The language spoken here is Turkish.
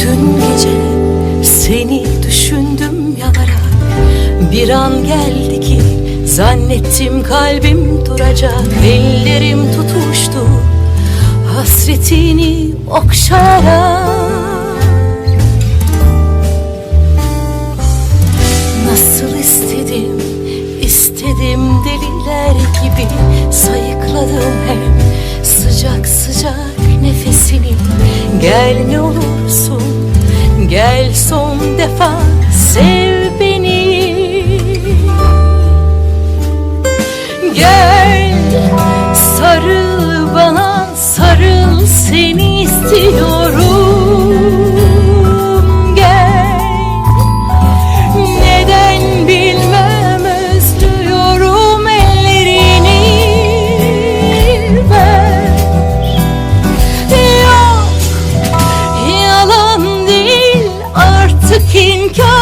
Bütün gece seni düşündüm yanarak Bir an geldi ki zannettim kalbim duracak. Ellerim tutuştu hasretini okşayarak Nasıl istedim, istedim deliler gibi Sayıkladım hem sıcak sıcak nefesini. Gel ne olursa gel son defa sev beni. Gel 지켜.